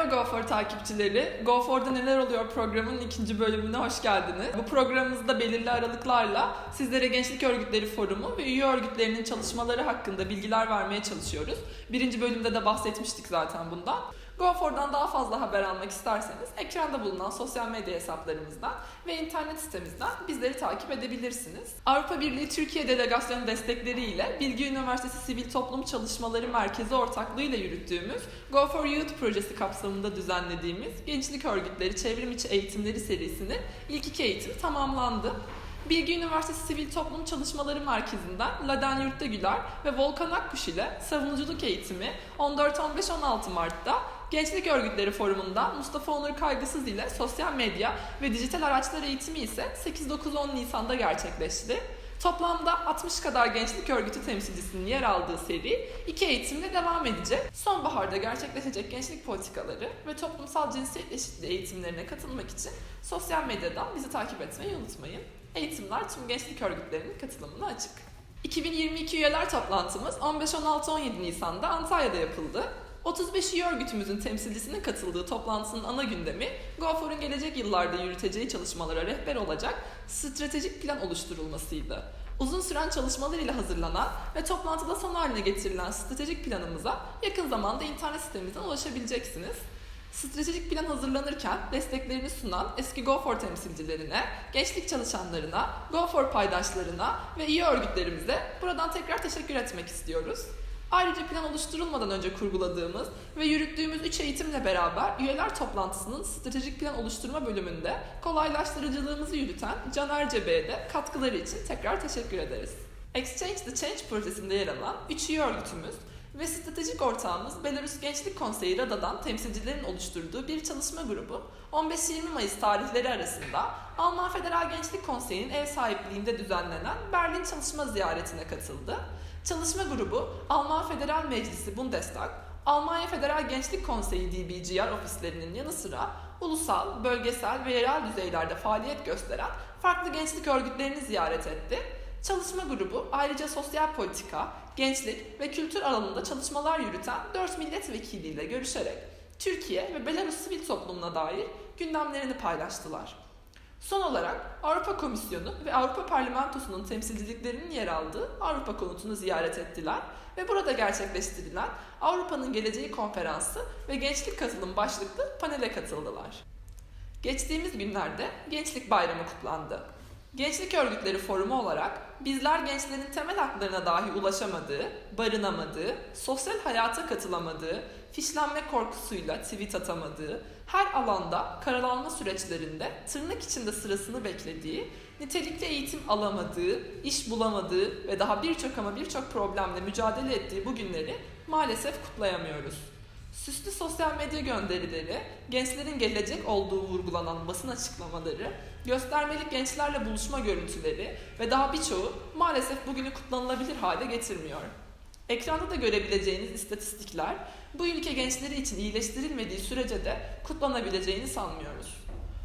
Merhaba GoFor takipçileri. GoFor'da neler oluyor programının ikinci bölümüne hoş geldiniz. Bu programımızda belirli aralıklarla sizlere Gençlik Örgütleri Forumu ve üye örgütlerinin çalışmaları hakkında bilgiler vermeye çalışıyoruz. Birinci bölümde de bahsetmiştik zaten bundan. GoFor'dan daha fazla haber almak isterseniz ekranda bulunan sosyal medya hesaplarımızdan ve internet sitemizden bizleri takip edebilirsiniz. Avrupa Birliği Türkiye Delegasyonu destekleriyle Bilgi Üniversitesi Sivil Toplum Çalışmaları Merkezi ortaklığıyla yürüttüğümüz Go for Youth projesi kapsamında düzenlediğimiz Gençlik Örgütleri Çevrim İçi Eğitimleri serisinin ilk iki eğitimi tamamlandı. Bilgi Üniversitesi Sivil Toplum Çalışmaları Merkezi'nden Laden Yurtdagüler ve Volkan Akkuş ile savunuculuk eğitimi 14-15-16 Mart'ta Gençlik Örgütleri Forumu'nda Mustafa Onur Kaygısız ile sosyal medya ve dijital araçlar eğitimi ise 8-9-10 Nisan'da gerçekleşti. Toplamda 60 kadar gençlik örgütü temsilcisinin yer aldığı seri iki eğitimle devam edecek. Sonbaharda gerçekleşecek gençlik politikaları ve toplumsal cinsiyet eşitliği eğitimlerine katılmak için sosyal medyadan bizi takip etmeyi unutmayın. Eğitimler tüm gençlik örgütlerinin katılımına açık. 2022 üyeler toplantımız 15-16-17 Nisan'da Antalya'da yapıldı. 35 üye örgütümüzün temsilcisinin katıldığı toplantının ana gündemi, GoFor'un gelecek yıllarda yürüteceği çalışmalara rehber olacak stratejik plan oluşturulmasıydı. Uzun süren çalışmalarıyla hazırlanan ve toplantıda son haline getirilen stratejik planımıza yakın zamanda internet sitemizden ulaşabileceksiniz. Stratejik plan hazırlanırken desteklerini sunan eski GoFor temsilcilerine, gençlik çalışanlarına, GoFor paydaşlarına ve iyi örgütlerimize buradan tekrar teşekkür etmek istiyoruz. Ayrıca plan oluşturulmadan önce kurguladığımız ve yürüttüğümüz 3 eğitimle beraber üyeler toplantısının stratejik plan oluşturma bölümünde kolaylaştırıcılığımızı yürüten Can Ercebe'ye de katkıları için tekrar teşekkür ederiz. Exchange the Change projesinde yer alan 3 üye örgütümüz ve stratejik ortağımız Belarus Gençlik Konseyi Rada'dan temsilcilerin oluşturduğu bir çalışma grubu 15-20 Mayıs tarihleri arasında Alman Federal Gençlik Konseyi'nin ev sahipliğinde düzenlenen Berlin çalışma ziyaretine katıldı. Çalışma grubu Alman Federal Meclisi Bundestag, Almanya Federal Gençlik Konseyi DBGR ofislerinin yanı sıra ulusal, bölgesel ve yerel düzeylerde faaliyet gösteren farklı gençlik örgütlerini ziyaret etti. Çalışma grubu ayrıca sosyal politika, gençlik ve kültür alanında çalışmalar yürüten 4 milletvekiliyle görüşerek Türkiye ve Belarus sivil toplumuna dair gündemlerini paylaştılar. Son olarak Avrupa Komisyonu ve Avrupa Parlamentosu'nun temsilciliklerinin yer aldığı Avrupa Konutu'nu ziyaret ettiler ve burada gerçekleştirilen Avrupa'nın Geleceği Konferansı ve Gençlik Katılım başlıklı panele katıldılar. Geçtiğimiz günlerde Gençlik Bayramı kutlandı. Gençlik Örgütleri Forumu olarak bizler gençlerin temel haklarına dahi ulaşamadığı, barınamadığı, sosyal hayata katılamadığı, fişlenme korkusuyla tweet atamadığı, her alanda karalanma süreçlerinde tırnak içinde sırasını beklediği, nitelikli eğitim alamadığı, iş bulamadığı ve daha birçok ama birçok problemle mücadele ettiği bu günleri maalesef kutlayamıyoruz. Süslü sosyal medya gönderileri, gençlerin gelecek olduğu vurgulanan basın açıklamaları, göstermelik gençlerle buluşma görüntüleri ve daha birçoğu maalesef bugünü kutlanılabilir hale getirmiyor. Ekranda da görebileceğiniz istatistikler bu ülke gençleri için iyileştirilmediği sürece de kutlanabileceğini sanmıyoruz.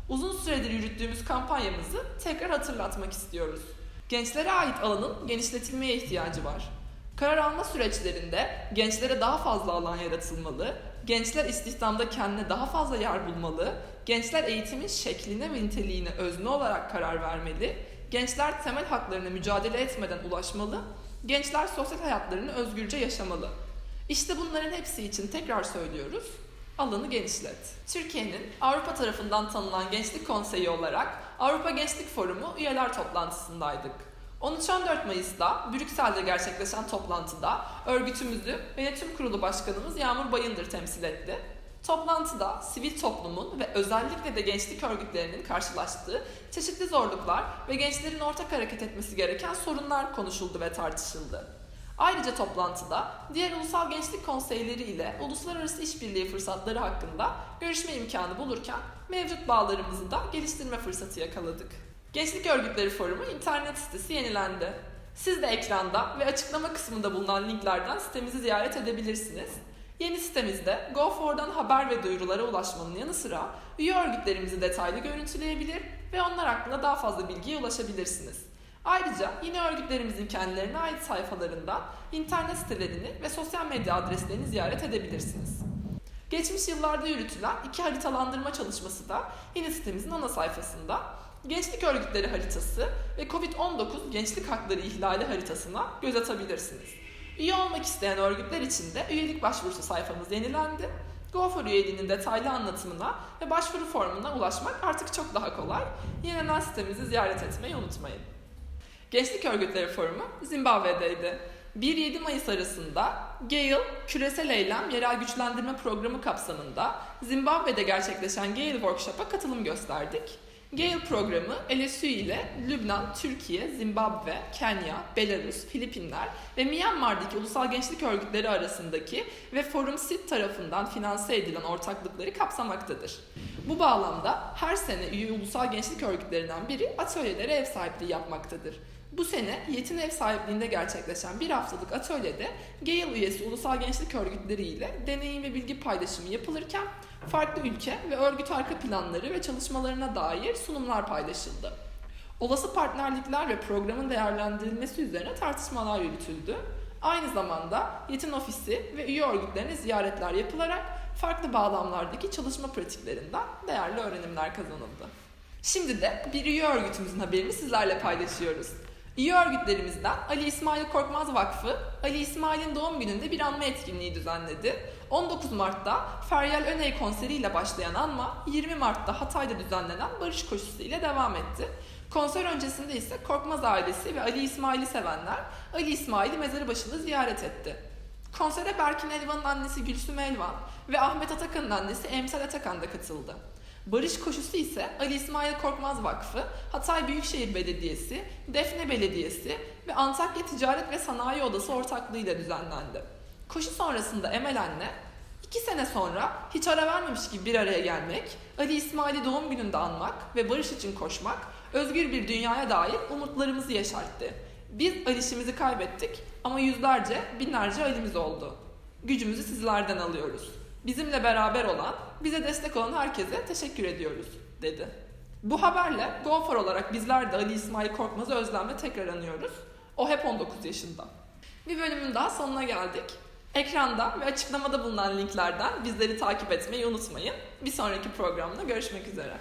Uzun süredir yürüttüğümüz kampanyamızı tekrar hatırlatmak istiyoruz. Gençlere ait alanın genişletilmeye ihtiyacı var. Karar alma süreçlerinde gençlere daha fazla alan yaratılmalı, gençler istihdamda kendine daha fazla yer bulmalı, gençler eğitimin şekline ve niteliğine özne olarak karar vermeli, gençler temel haklarına mücadele etmeden ulaşmalı, gençler sosyal hayatlarını özgürce yaşamalı. İşte bunların hepsi için tekrar söylüyoruz, alanı genişlet. Türkiye'nin Avrupa tarafından tanınan Gençlik Konseyi olarak Avrupa Gençlik Forumu üyeler toplantısındaydık. 13-14 Mayıs'ta Brüksel'de gerçekleşen toplantıda örgütümüzü Yönetim Kurulu Başkanımız Yağmur Bayındır temsil etti. Toplantıda sivil toplumun ve özellikle de gençlik örgütlerinin karşılaştığı çeşitli zorluklar ve gençlerin ortak hareket etmesi gereken sorunlar konuşuldu ve tartışıldı. Ayrıca toplantıda diğer ulusal gençlik konseyleri ile uluslararası işbirliği fırsatları hakkında görüşme imkanı bulurken mevcut bağlarımızı da geliştirme fırsatı yakaladık. Gençlik Örgütleri Forumu internet sitesi yenilendi. Siz de ekranda ve açıklama kısmında bulunan linklerden sitemizi ziyaret edebilirsiniz. Yeni sitemizde GoFor'dan haber ve duyurulara ulaşmanın yanı sıra üye örgütlerimizi detaylı görüntüleyebilir ve onlar hakkında daha fazla bilgiye ulaşabilirsiniz. Ayrıca yine örgütlerimizin kendilerine ait sayfalarından internet sitelerini ve sosyal medya adreslerini ziyaret edebilirsiniz. Geçmiş yıllarda yürütülen iki haritalandırma çalışması da yine sitemizin ana sayfasında. Gençlik örgütleri haritası ve COVID-19 gençlik hakları ihlali haritasına göz atabilirsiniz. Üye olmak isteyen örgütler için de üyelik başvurusu sayfamız yenilendi. GoFor üyeliğinin detaylı anlatımına ve başvuru formuna ulaşmak artık çok daha kolay. Yeniden sitemizi ziyaret etmeyi unutmayın. Gençlik Örgütleri Forumu Zimbabwe'deydi. 1-7 Mayıs arasında Gale Küresel Eylem Yerel Güçlendirme Programı kapsamında Zimbabwe'de gerçekleşen Gale Workshop'a katılım gösterdik. Gale programı LSU ile Lübnan, Türkiye, Zimbabwe, Kenya, Belarus, Filipinler ve Myanmar'daki ulusal gençlik örgütleri arasındaki ve Forum SIT tarafından finanse edilen ortaklıkları kapsamaktadır. Bu bağlamda her sene üye ulusal gençlik örgütlerinden biri atölyelere ev sahipliği yapmaktadır. Bu sene Yetin ev sahipliğinde gerçekleşen bir haftalık atölyede Gale üyesi ulusal gençlik örgütleri ile deneyim ve bilgi paylaşımı yapılırken farklı ülke ve örgüt arka planları ve çalışmalarına dair sunumlar paylaşıldı. Olası partnerlikler ve programın değerlendirilmesi üzerine tartışmalar yürütüldü. Aynı zamanda Yetin Ofisi ve üye örgütlerine ziyaretler yapılarak farklı bağlamlardaki çalışma pratiklerinden değerli öğrenimler kazanıldı. Şimdi de bir üye örgütümüzün haberini sizlerle paylaşıyoruz. Üye örgütlerimizden Ali İsmail Korkmaz Vakfı, Ali İsmail'in doğum gününde bir anma etkinliği düzenledi. 19 Mart'ta Feryal Öney konseriyle başlayan anma, 20 Mart'ta Hatay'da düzenlenen barış koşusu ile devam etti. Konser öncesinde ise Korkmaz ailesi ve Ali İsmail'i sevenler Ali İsmail'i mezarı başında ziyaret etti. Konsere Berkin Elvan'ın annesi Gülsüm Elvan ve Ahmet Atakan'ın annesi Emsal Atakan da katıldı. Barış koşusu ise Ali İsmail Korkmaz Vakfı, Hatay Büyükşehir Belediyesi, Defne Belediyesi ve Antakya Ticaret ve Sanayi Odası ortaklığıyla düzenlendi. Koşu sonrasında Emel anne, iki sene sonra hiç ara vermemiş gibi bir araya gelmek, Ali İsmail'i doğum gününde anmak ve barış için koşmak, özgür bir dünyaya dair umutlarımızı yeşertti. Biz Alişimizi kaybettik ama yüzlerce, binlerce Ali'miz oldu. Gücümüzü sizlerden alıyoruz. Bizimle beraber olan, bize destek olan herkese teşekkür ediyoruz, dedi. Bu haberle GoFor olarak bizler de Ali İsmail Korkmaz'ı özlemle tekrar anıyoruz. O hep 19 yaşında. Bir bölümün daha sonuna geldik. Ekranda ve açıklamada bulunan linklerden bizleri takip etmeyi unutmayın. Bir sonraki programda görüşmek üzere.